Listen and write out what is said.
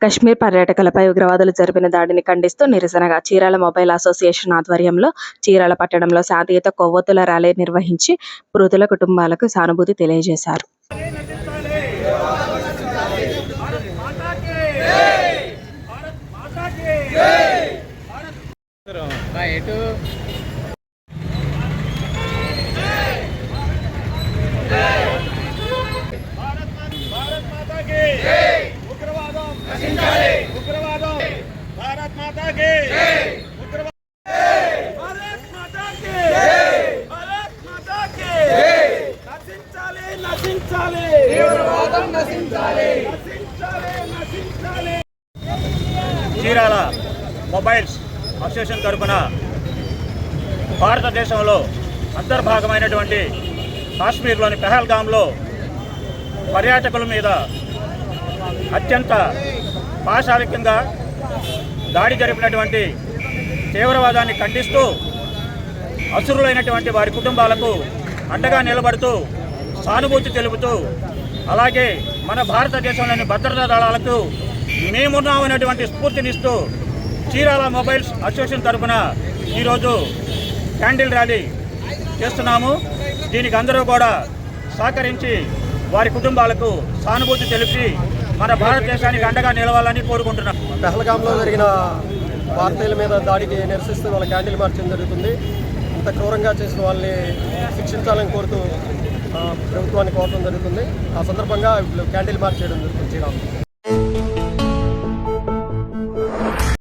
కశ్మీర్ పర్యాటకులపై ఉగ్రవాదులు జరిపిన దాడిని ఖండిస్తూ నిరసనగా చీరాల మొబైల్ అసోసియేషన్ ఆధ్వర్యంలో చీరాల పట్టణంలో శాంతియుత కొవ్వొత్తుల ర్యాలీ నిర్వహించి మృతుల కుటుంబాలకు సానుభూతి తెలియజేశారు. ఎటు చీరాల మొబైల్స్ అసోసియేషన్ తరఫున భారతదేశంలో అంతర్భాగమైనటువంటి కాశ్మీర్లోని పెహల్గాంలో పర్యాటకుల మీద అత్యంత పాశావికంగా దాడి జరిపినటువంటి తీవ్రవాదాన్ని ఖండిస్తూ అసురులైనటువంటి వారి కుటుంబాలకు అండగా నిలబడుతూ సానుభూతి తెలుపుతూ అలాగే మన భారతదేశంలోని భద్రతా దళాలకు మేమున్నామనేటువంటి స్ఫూర్తినిస్తూ చీరాల మొబైల్స్ అసోసియేషన్ తరఫున ఈరోజు క్యాండిల్ ర్యాలీ చేస్తున్నాము. దీనికి అందరూ కూడా సహకరించి వారి కుటుంబాలకు సానుభూతి తెలిపి మన భారతదేశానికి అండగా నిలవాలని కోరుకుంటున్నాం. పెహల్గాంలో జరిగిన భారతీయుల మీద దాడికి నిరసిస్తూ వాళ్ళ క్యాండిల్ మార్చడం జరుగుతుంది. ఇంత క్రూరంగా చేసిన వాళ్ళని శిక్షించాలని కోరుతూ ప్రభుత్వాన్ని కోరడం జరుగుతుంది. ఆ సందర్భంగా వీళ్ళు క్యాండిల్ మార్చ్ చేయడం జరుగుతుంది. శ్రీరామ్